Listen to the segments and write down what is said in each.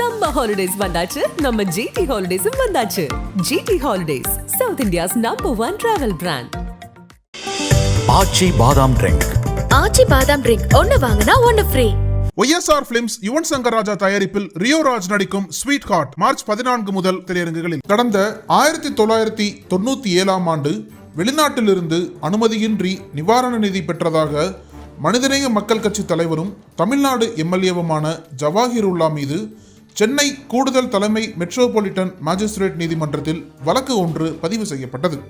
சம்ம ஹாலிடேஸ் வந்தாச்சு. நம்ம ஜிடி ஹாலிடேஸும் வந்தாச்சு. GT holidays South India's number one travel brand Aachi badam drink Aachi badam drink ஒன்னு வாங்கினா ஒன்னு free YSR films Yuvan Shankar Raja தயாரிப்பில் ரியோ ராஜ் நடிக்கும் ஸ்வீட் ஹார்ட் மார்ச் பதினான்கு முதல் திரையரங்குகளில். கடந்த ஆயிரத்தி தொள்ளாயிரத்தி தொண்ணூத்தி ஏழாம் ஆண்டு வெளிநாட்டிலிருந்து அனுமதியின்றி நிவாரண நிதி பெற்றதாக மனிதநேய மக்கள் கட்சி தலைவரும் தமிழ்நாடு எம்எல்ஏவுமான ஜவாஹிருல்லா மீது சென்னை கூடுதல் தலைமை மெட்ரோபாலிட்டன் மாஜிஸ்ட்ரேட் நீதிமன்றத்தில் வழக்கு ஒன்று பதிவு செய்யப்பட்டது.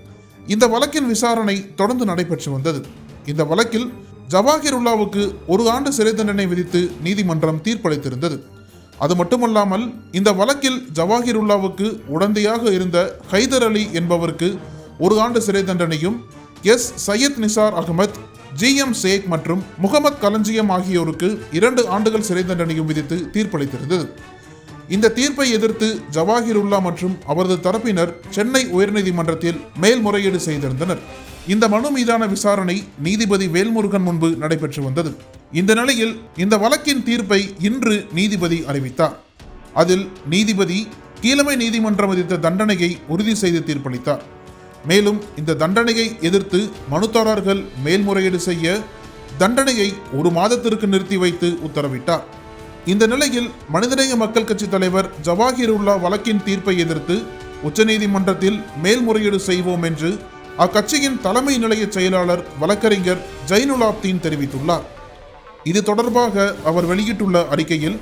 இந்த வழக்கின் விசாரணை தொடர்ந்து நடைபெற்று வந்தது. இந்த வழக்கில் ஜவாஹிருல்லாவுக்கு ஒரு ஆண்டு சிறை தண்டனை விதித்து நீதிமன்றம் தீர்ப்பளித்திருந்தது. அது மட்டுமல்லாமல் இந்த வழக்கில் ஜவாஹிருல்லாவுக்கு உடந்தையாக இருந்த ஹைதர் அலி என்பவருக்கு ஒரு ஆண்டு சிறை தண்டனையும் S. Syed Nisar Ahmed G. M. Sheikh மற்றும் முகமது கலஞ்சியம் ஆகியோருக்கு இரண்டு ஆண்டுகள் சிறை தண்டனையும் விதித்து தீர்ப்பளித்திருந்தது. இந்த தீர்ப்பை எதிர்த்து ஜவாஹிருல்லா மற்றும் அவரது தரப்பினர் சென்னை உயர்நீதிமன்றத்தில் மேல்முறையீடு செய்திருந்தனர். இந்த மனு மீதான விசாரணை நீதிபதி வேல்முருகன் முன்பு நடைபெற்று வந்தது. இந்த நிலையில் இந்த வழக்கின் தீர்ப்பை இன்று நீதிபதி அறிவித்தார். அதில் நீதிபதி கீழமை நீதிமன்றம் விதித்த தண்டனையை உறுதி செய்து தீர்ப்பளித்தார். மேலும் இந்த தண்டனையை எதிர்த்து மனுதாரர்கள் மேல்முறையீடு செய்ய தண்டனையை ஒரு மாதத்திற்கு நிறுத்தி வைத்து உத்தரவிட்டார். இந்த நிலையில் மனிதநேய மக்கள் கட்சி தலைவர் ஜவாஹிருல்லா வழக்கின் தீர்ப்பை எதிர்த்து உச்சநீதிமன்றத்தில் மேல்முறையீடு செய்வோம் என்று அக்கட்சியின் தலைமை நிலைய செயலாளர் வழக்கறிஞர் ஜைனுலாப்தீன் தெரிவித்துள்ளார். இது தொடர்பாக அவர் வெளியிட்டுள்ள அறிக்கையில்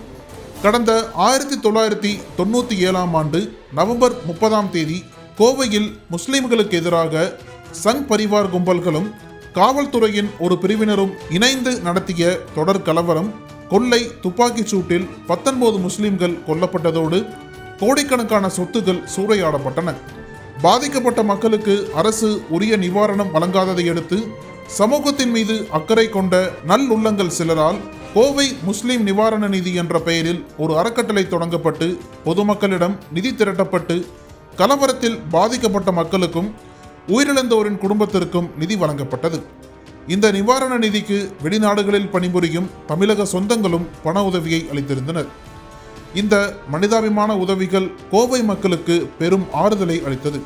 கடந்த ஆயிரத்தி தொள்ளாயிரத்தி தொண்ணூற்றி ஏழாம் ஆண்டு நவம்பர் முப்பதாம் தேதி கோவையில் முஸ்லிம்களுக்கு எதிராக சங் பரிவார் கும்பல்களும் காவல்துறையின் ஒரு பிரிவினரும் இணைந்து நடத்திய தொடர் கலவரம் கொள்ளை துப்பாக்கிச் சூட்டில் பத்தொன்பது முஸ்லிம்கள் கொல்லப்பட்டதோடு கோடிக்கணக்கான சொத்துக்கள் சூறையாடப்பட்டன. பாதிக்கப்பட்ட மக்களுக்கு அரசு உரிய நிவாரணம் வழங்காததை அடுத்து சமூகத்தின் மீது அக்கறை கொண்ட நல்லுள்ளங்கள் சிலரால் கோவை முஸ்லிம் நிவாரண நிதி என்ற பெயரில் ஒரு அறக்கட்டளை தொடங்கப்பட்டு பொதுமக்களிடம் நிதி திரட்டப்பட்டு கலவரத்தில் பாதிக்கப்பட்ட மக்களுக்கும் உயிரிழந்தோரின் குடும்பத்திற்கும் நிதி வழங்கப்பட்டது. இந்த நிவாரண நிதிக்கு வெளிநாடுகளில் பணிபுரியும் தமிழக சொந்தங்களும் பண உதவியை அளித்திருந்தனர். இந்த மனிதாபிமான உதவிகள் கோவை மக்களுக்கு பெரும் ஆறுதலை அளித்தது.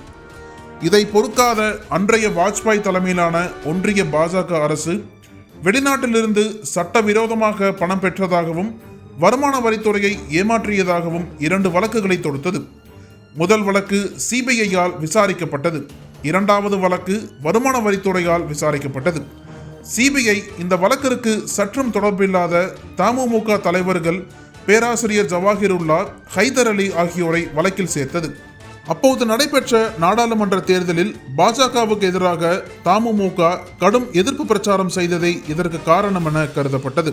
இதை பொறுக்காத அன்றைய வாஜ்பாய் தலைமையிலான ஒன்றிய பாஜக அரசு வெளிநாட்டிலிருந்து சட்டவிரோதமாக பணம் பெற்றதாகவும் வருமான வரித்துறையை ஏமாற்றியதாகவும் இரண்டு வழக்குகளை தொடுத்தது. முதல் வழக்கு சிபிஐயால் விசாரிக்கப்பட்டது. இரண்டாவது வழக்கு வருமான வரித்துறையால் விசாரிக்கப்பட்டது. சிபிஐ இந்த வழக்கிற்கு சற்றும் தொடர்பில்லாத தமுமுக தலைவர்கள் பேராசிரியர் ஜவாஹிருல்லா ஹைதர் அலி ஆகியோரை வழக்கில் சேர்த்தது. அப்போது நடைபெற்ற நாடாளுமன்ற தேர்தலில் பாஜகவுக்கு எதிராக தமுமுக கடும் எதிர்ப்பு பிரச்சாரம் செய்ததை இதற்கு காரணம் என கருதப்பட்டது.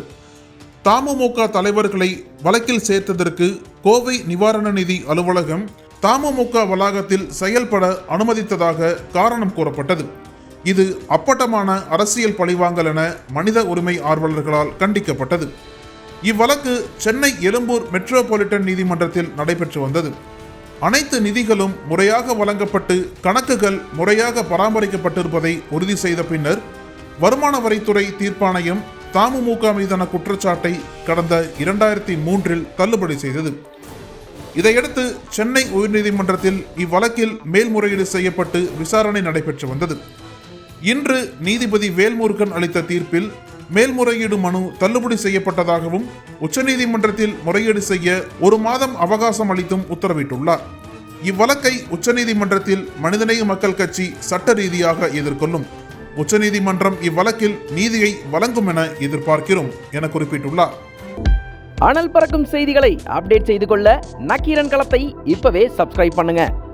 தமுமுக தலைவர்களை வழக்கில் சேர்த்ததற்கு கோவை நிவாரண நிதி அலுவலகம் தமுமுக வளாகத்தில் செயல்பட அனுமதித்ததாக காரணம் கூறப்பட்டது. இது அப்பட்டமான அரசியல் பழிவாங்கல் என மனித உரிமை ஆர்வலர்களால் கண்டிக்கப்பட்டது. இவ்வழக்கு சென்னை எழும்பூர் மெட்ரோபாலிட்டன் நீதிமன்றத்தில் நடைபெற்று வந்தது. அனைத்து நிதிகளும் முறையாக வழங்கப்பட்டு கணக்குகள் முறையாக பராமரிக்கப்பட்டிருப்பதை உறுதி செய்த பின்னர் வருமான வரித்துறை தீர்ப்பாணையம் தாமுமுக மீதான குற்றச்சாட்டை கடந்த இரண்டாயிரத்தி மூன்றில் தள்ளுபடி செய்தது. இதையடுத்து சென்னை உயர்நீதிமன்றத்தில் இவ்வழக்கில் மேல்முறையீடு செய்யப்பட்டு விசாரணை நடைபெற்று வந்தது. இன்று நீதிபதி வேல்முருகன் அளித்த தீர்ப்பில் மேல்முறையீடு மனு தள்ளுபடி செய்யப்பட்டதாகவும் உச்சநீதிமன்றத்தில் முறையீடு செய்ய ஒரு மாதம் அவகாசம் அளித்தும் உத்தரவிட்டுள்ளார். இவ்வழக்கை உச்சநீதிமன்றத்தில் மனிதநேய மக்கள் கட்சி சட்ட ரீதியாக எதிர்கொள்ளும். உச்சநீதிமன்றம் இவ்வழக்கில் நீதியை வழங்கும் என எதிர்பார்க்கிறோம் என குறிப்பிட்டுள்ளார். அனல் பறக்கும் செய்திகளை அப்டேட் செய்து கொள்ள நக்கீரன் களத்தை இப்பவே சப்ஸ்கிரைப் பண்ணுங்க.